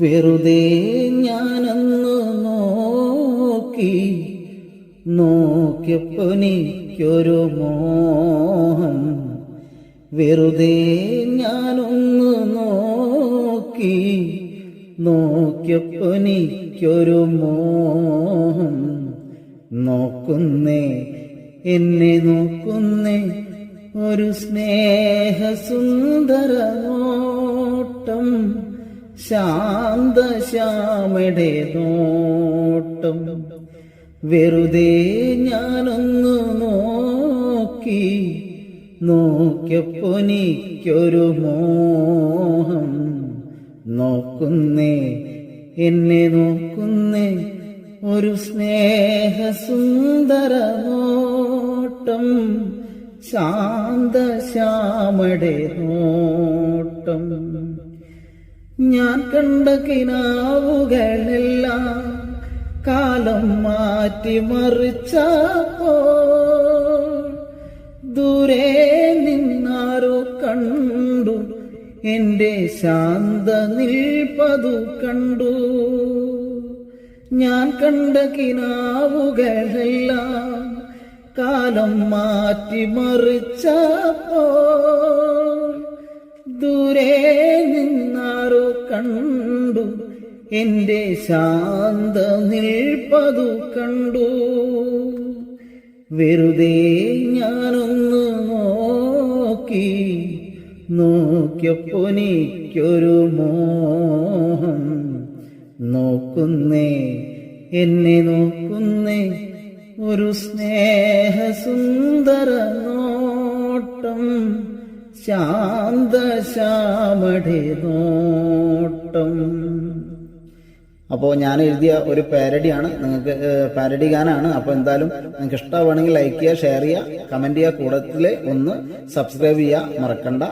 വെറുതെ ഞാനന്ന് നോക്കി നോക്കിയപ്പൊനിക്കൊരു മോഹം. വെറുതെ ഞാനൊന്ന് നോക്കി നോക്കിയപ്പൊനിക്കൊരു മോഹം. നോക്കുന്നേ എന്നെ നോക്കുന്നേ ഒരു സ്നേഹസുന്ദര നോട്ടം. ശാന്തശ്യാമയുടെ നോട്ടം വെറുതെ ഞാനൊന്നു നോക്കി നോക്കിയപ്പൊനിക്കൊരു മോഹം. നോക്കുന്നേ എന്നെ നോക്കുന്നേ ഒരു സ്നേഹസുന്ദര നോട്ടം. ശാന്തശ്യാമയുടെ നോട്ടം. ഞാൻ കണ്ട കിനാവുകളെല്ലാം കാലം മാറ്റി മറിച്ചപ്പോ ദൂരെ നിന്നാരോ കണ്ടു. എന്റെ ശാന്ത നിൽപ്പതു കണ്ടു. ഞാൻ കണ്ട കിനാവുകളെല്ലാം കാലം മാറ്റി മറിച്ചപ്പോ ദൂരെ കണ്ടു. എന്റെ ശാന്ത നിൽപ്പതു കണ്ടു. വെറുതെ ഞാനൊന്ന് നോക്കി. നോക്കിയപ്പൊനിക്കൊരു മോഹം. നോക്കുന്നേ എന്നെ നോക്കുന്നേ ഒരു സ്നേഹസുന്ദര നോട്ടം. ശാന്തശ്യാമടെ അപ്പോൾ ഞാൻ എഴുതിയ ഒരു പാരഡിയാണ്. നിങ്ങൾക്ക് പാരഡി ഗാനാണ്. അപ്പോൾ എന്തായാലും നിങ്ങൾക്ക് ഇഷ്ടമാണെങ്കിൽ ലൈക്ക് ചെയ്യുക ഷെയർ ചെയ്യുക കമന്റ് ചെയ്യുക കൂടത്തിൽ ഒന്ന് സബ്സ്ക്രൈബ് ചെയ്യുക മറക്കണ്ട.